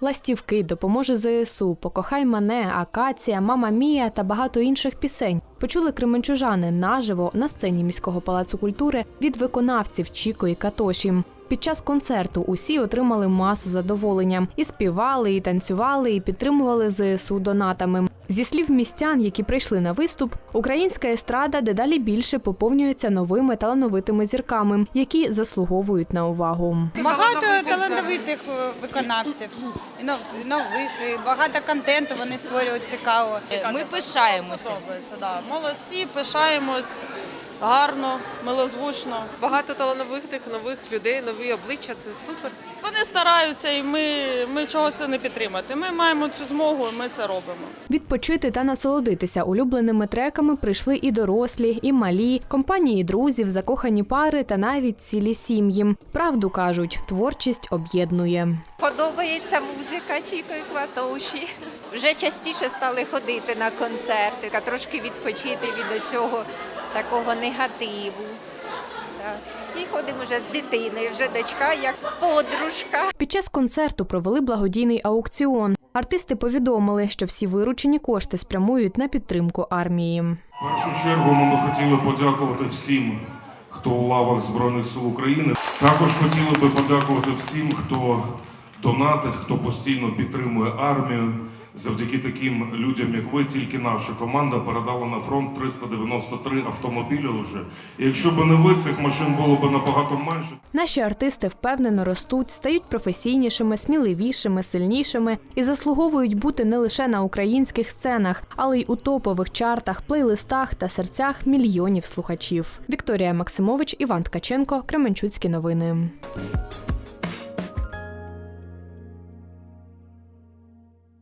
Ластівки допоможе ЗСУ, Покохай мене, Акація, Мама Мія та багато інших пісень. Почули кременчужани наживо на сцені міського палацу культури від виконавців Чіко і Катоші. Під час концерту усі отримали масу задоволення і співали, і танцювали, і підтримували ЗСУ донатами. Зі слів містян, які прийшли на виступ, українська естрада дедалі більше поповнюється новими талановитими зірками, які заслуговують на увагу. Багато талановитих е, виконавців, нових, багато контенту вони створюють цікаво. Ми пишаємося. Молодці, пишаємось, гарно, милозвучно. Багато талановитих нових людей, нові обличчя це супер. Вони стараються і ми, ми чогось не підтримати. Ми маємо цю змогу, і ми це робимо. Відпочити та насолодитися улюбленими треками прийшли і дорослі, і малі, компанії друзів, закохані пари та навіть цілі сім'ї. Правду кажуть, творчість об'єднує. Подобається музика Чіко і Кватоші. Вже частіше стали ходити на концерти, та трошки відпочити від цього такого негативу. Так. І ходимо вже з дитиною, вже дочка як подружка. Під час концерту провели благодійний аукціон. Артисти повідомили, що всі виручені кошти спрямують на підтримку армії. В першу чергу ми би хотіли подякувати всім, хто у лавах Збройних сил України. Також хотіли би подякувати всім, хто донатить, хто постійно підтримує армію. Завдяки таким людям, як ви, тільки наша команда передала на фронт 393 автомобілі вже. І якщо б не ви, цих машин було б набагато менше. Наші артисти впевнено ростуть, стають професійнішими, сміливішими, сильнішими і заслуговують бути не лише на українських сценах, але й у топових чартах, плейлистах та серцях мільйонів слухачів. Вікторія Максимович, Іван Ткаченко, Кременчуцькі новини.